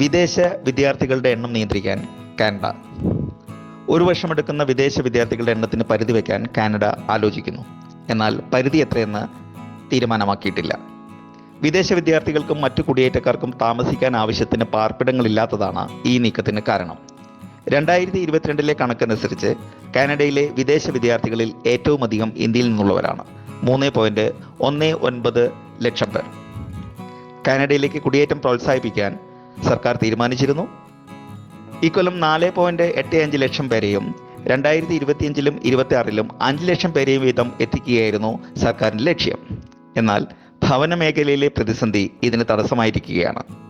വിദേശ വിദ്യാർത്ഥികളുടെ എണ്ണം നിയന്ത്രിക്കാൻ കാനഡ. ഒരു വർഷമെടുക്കുന്ന വിദേശ വിദ്യാർത്ഥികളുടെ എണ്ണത്തിന് പരിധി വയ്ക്കാൻ കാനഡ ആലോചിക്കുന്നു. എന്നാൽ പരിധി എത്രയെന്ന് തീരുമാനമാക്കിയിട്ടില്ല. വിദേശ വിദ്യാർത്ഥികൾക്കും മറ്റു കുടിയേറ്റക്കാർക്കും താമസിക്കാൻ ആവശ്യത്തിന് പാർപ്പിടങ്ങളില്ലാത്തതാണ് ഈ നീക്കത്തിന് കാരണം. രണ്ടായിരത്തി ഇരുപത്തിരണ്ടിലെ കണക്കനുസരിച്ച് കാനഡയിലെ വിദേശ വിദ്യാർത്ഥികളിൽ ഏറ്റവും അധികം ഇന്ത്യയിൽ നിന്നുള്ളവരാണ്. മൂന്ന് പോയിന്റ് ഒന്ന് ഒൻപത് ലക്ഷം പേർ. കാനഡയിലേക്ക് കുടിയേറ്റം പ്രോത്സാഹിപ്പിക്കാൻ സർക്കാർ തീരുമാനിച്ചിരുന്നു. ഇക്കൊല്ലം നാല് പോയിന്റ് എട്ട് അഞ്ച് ലക്ഷം പേരെയും രണ്ടായിരത്തി ഇരുപത്തിയഞ്ചിലും ഇരുപത്തി ആറിലും അഞ്ച് ലക്ഷം പേരെയും വീതം എത്തിക്കുകയായിരുന്നു സർക്കാരിന്റെ ലക്ഷ്യം. എന്നാൽ ഭവന മേഖലയിലെ പ്രതിസന്ധി ഇതിന് തടസ്സമായിരിക്കുകയാണ്.